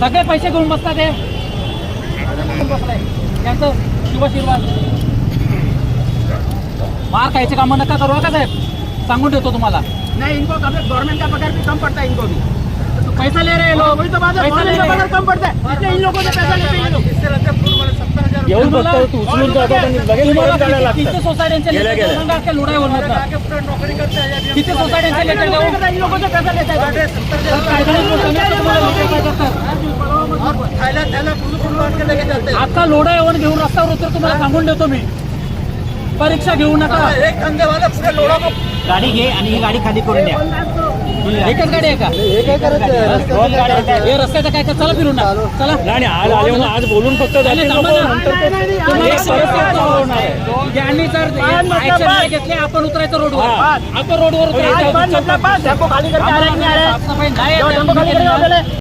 सगळे पैसे घेऊन बसतात ते बसलाय. त्यांचं शिवशिरवाद मार खायचे कामं नका करू का साहेब? सांगून ठेवतो तुम्हाला. नहीं इनको गवर्नमेंट का पगार भी कम पड़ता है इनको भी पैसा ले रहे लोग वही तो बात है पैसा ले गवर्नमेंट का रहे पगार कम पड़ता है इसलिए इन लोगों से पैसा लेते हैं ये लोग येऊन फक्त उचलून जातात आणि लगेच तुम्हाला परत जायला किती- किती लागतात. सोसायट्यांचे गेल्या लेटर गेल्या. सांगा अख्ख्या लोढाईवर मधनं. किती सोसायट्यांचे लेटर देऊ इन लोगों से पैसा लेते हैं आता लोढा येऊन घेऊन रस्त्यावर उतर तुम्हाला सांगून देतो मी. परीक्षा घेऊ नका. गाडी घे आणि ही गाडी खाली करून द्या. एकच गाडी आहे का. हे रस्त्याचं काय का चला फिरून ना. चला. नाही आज आले म्हणून आज बोलून फक्त एक. यांनी जर ऍक्शन नाही घेतली आपण उतरायचं रोडवर. आपण रोडवर उतरायचं.